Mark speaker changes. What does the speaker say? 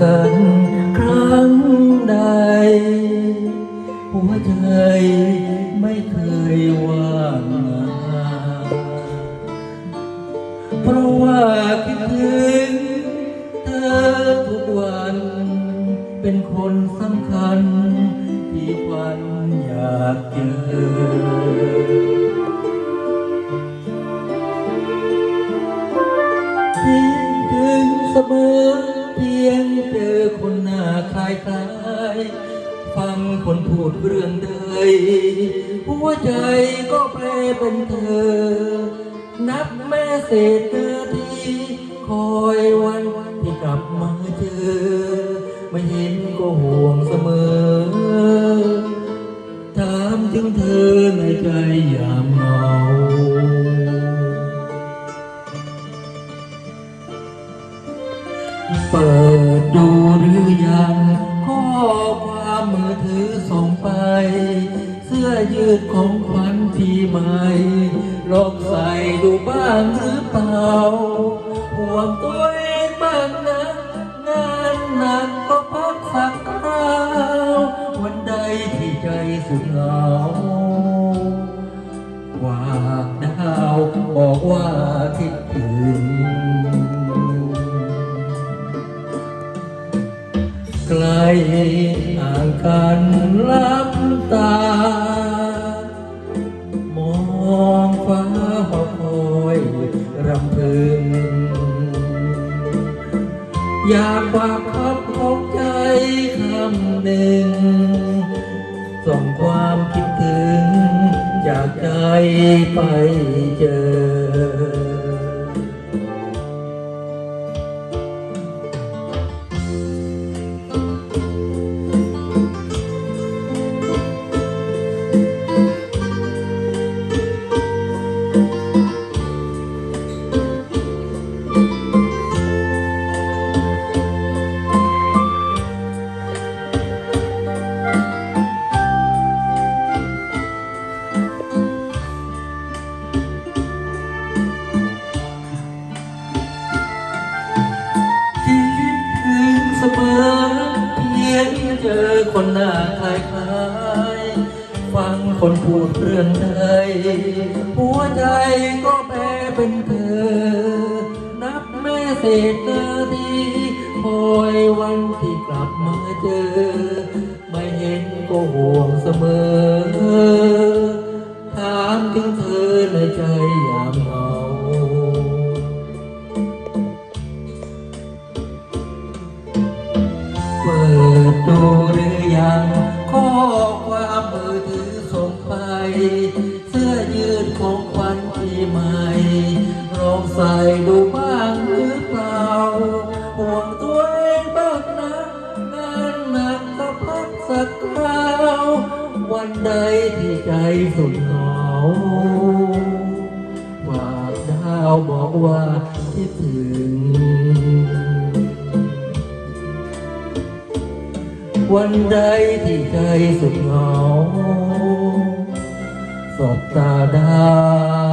Speaker 1: กันครั้งใด หัวใจไม่เคยว่างเพราะว่าคิดถึงเธอทุกวัน เป็นคนสำคัญ ที่วันอยากเจอคิดถึงเสมอ เพียงเจอคนหน้าคล้ายคล้ายฟังคนพูดเรื่องเดยหัวใจก็แปลเป็นเธอ นับแม่เศษเธอทีคอยวันที่กลับมาเจอ ไม่เห็นก็ห่วงเสมอ ถามถึงเธอในใจยามเหง มมือถือส่งไป เสื้อยืดของขวัญที่ใหม่ลองใส่ดูบ้างหรือเปล่า ห่วงตัวเองบ้างนะงานหนักก็พักสักคราววันใดที่ใจสุดเหงา ไกลห่างกันลับตา มองฟ้าหอคอยรำพึง อยากฝากคับของใจคำหนึ่ง ส่งความคิดถึงจากใจไป มอเพียงเจอคนหน้าคล้ายคล้ายๆฟังคนพูดเรื่องใดหัวใจก็แปลเป็นเธอ นับแม่เศษนาทีคอยวันที่กลับมาเจอ ไม่เห็นก็ห่วงเสมอ ถามถึงเธอในใจยามเหงา เสื้อยืดของขวัญที่ใหม่ลองใส่ดูบ้างหรือเปล่า ห่วงตัวเองบ้างนะงานหนักก็พักสักคราว วันใดที่ใจสุดเหงาว่าดาวบอกว่าคิดถึงวันใดที่ใจสุดเหงา สบตาได้